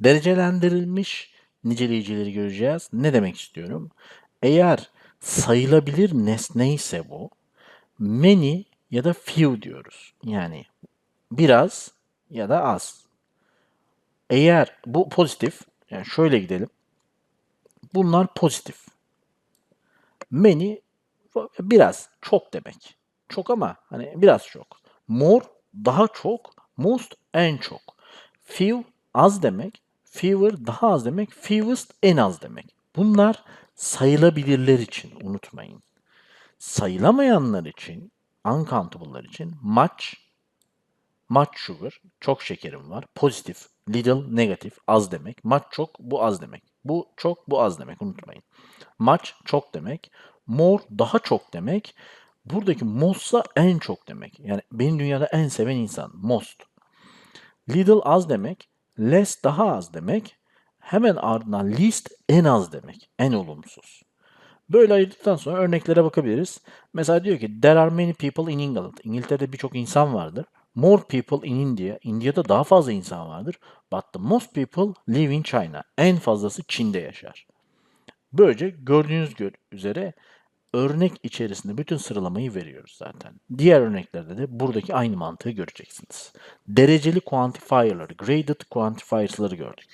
Derecelendirilmiş niceleyicileri göreceğiz. Ne demek istiyorum? Eğer sayılabilir nesne ise bu, many ya da few diyoruz. Yani biraz ya da az. Eğer bu pozitif, yani şöyle gidelim. Bunlar pozitif. Many biraz, çok demek. Çok ama hani biraz çok. More daha çok, most en çok. Few az demek, fewer daha az demek, fewest en az demek. Bunlar sayılabilirler için unutmayın. Sayılamayanlar için, uncountable'lar için much, much sugar, çok şekerim var. Pozitif, little, negatif, az demek. Much çok, bu az demek. Bu çok, bu az demek unutmayın. Much çok demek. More daha çok demek. Buradaki most'sa en çok demek. Yani benim dünyada en seven insan. Most. Little az demek. Less daha az demek. Hemen ardından least en az demek. En olumsuz. Böyle ayırdıktan sonra örneklere bakabiliriz. Mesela diyor ki there are many people in England. İngiltere'de birçok insan vardır. More people in India. India'da daha fazla insan vardır. But the most people live in China. En fazlası Çin'de yaşar. Böylece gördüğünüz gö- üzere örnek içerisinde bütün sıralamayı veriyoruz zaten. Diğer örneklerde de buradaki aynı mantığı göreceksiniz. Dereceli quantifier'ları, graded quantifiers'ları gördük.